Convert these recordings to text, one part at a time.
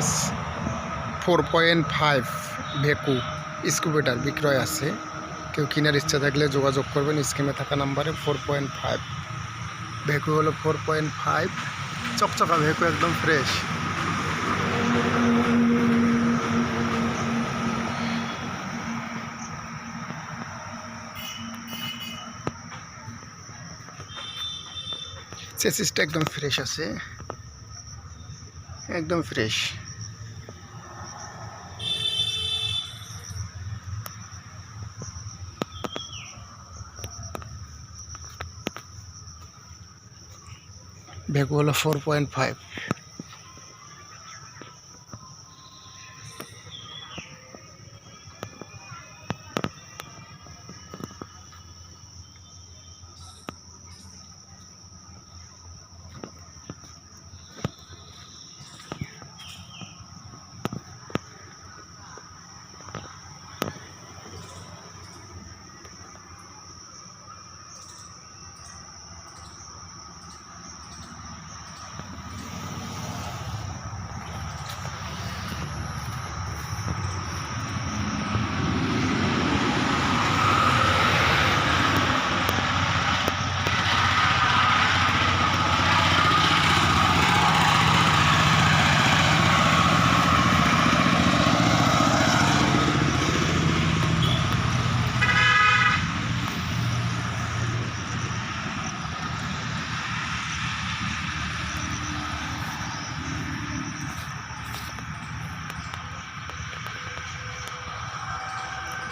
Plus four point five ভেকু স্কুবেটার বিক্রয় আছে। কেউ কেনার ইচ্ছা থাকলে যোগাযোগ করবেন স্কিমে থাকা নাম্বারে ফোর পয়েন্ট ফাইভ। ভেকু হলো ফোর পয়েন্ট ফাইভ, চকচকা ভেকু, একদম ফ্রেশ। চেসিসটা একদম ফ্রেশ আছে। একদম ফ্রেশ। ভেকু হলো four point five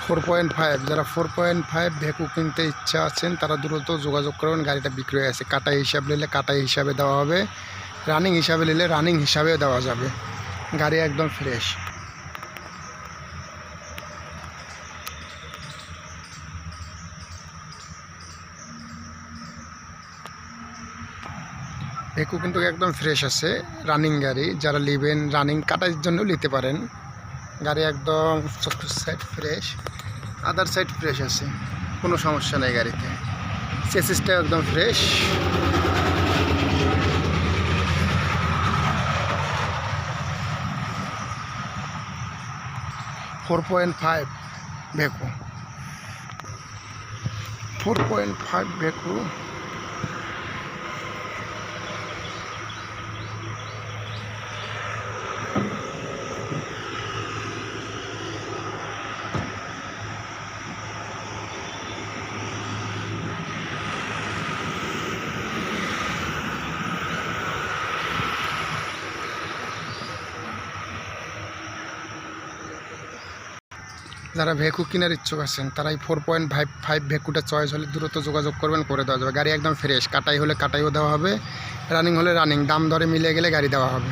four point five, যারা ফোর পয়েন্ট ফাইভ ভেকু কিনতে ইচ্ছা আছেন, তারা দ্রুত যোগাযোগ করবেন, গাড়িটা বিক্রয় আছে কাটাই হিসাব নিলে কাটাই হিসাবে দেওয়া হবে। রানিং হিসাবে নিলে রানিং হিসাবেও দেওয়া যাবে। গাড়ি একদম ফ্রেশ। ভেকু কিন্তু একদম ফ্রেশ আছে, রানিং গাড়ি, যারা নেবেন, রানিং কাটার জন্য নিতে পারেন। গাড়ি একদম side fresh other side fresh আছে, কোনো সমস্যা নেই গাড়িতে। চেসিসটা একদম ফ্রেশ ফোর পয়েন্ট ফাইভ ভেকু ফোর পয়েন্ট ফাইভ ভেকু যারা ভেকু কেনার ইচ্ছুক আছেন, তারা এই ফোর পয়েন্ট ফাইভ ফাইভ ভেকুটা চয়েস হলে দ্রুত যোগাযোগ করবেন, করে দেওয়া যাবে। গাড়ি একদম ফ্রেশ কাটাই হলে কাটাইও দেওয়া হবে রানিং হলে রানিং দাম দরে মিলে গেলে গাড়ি দেওয়া হবে।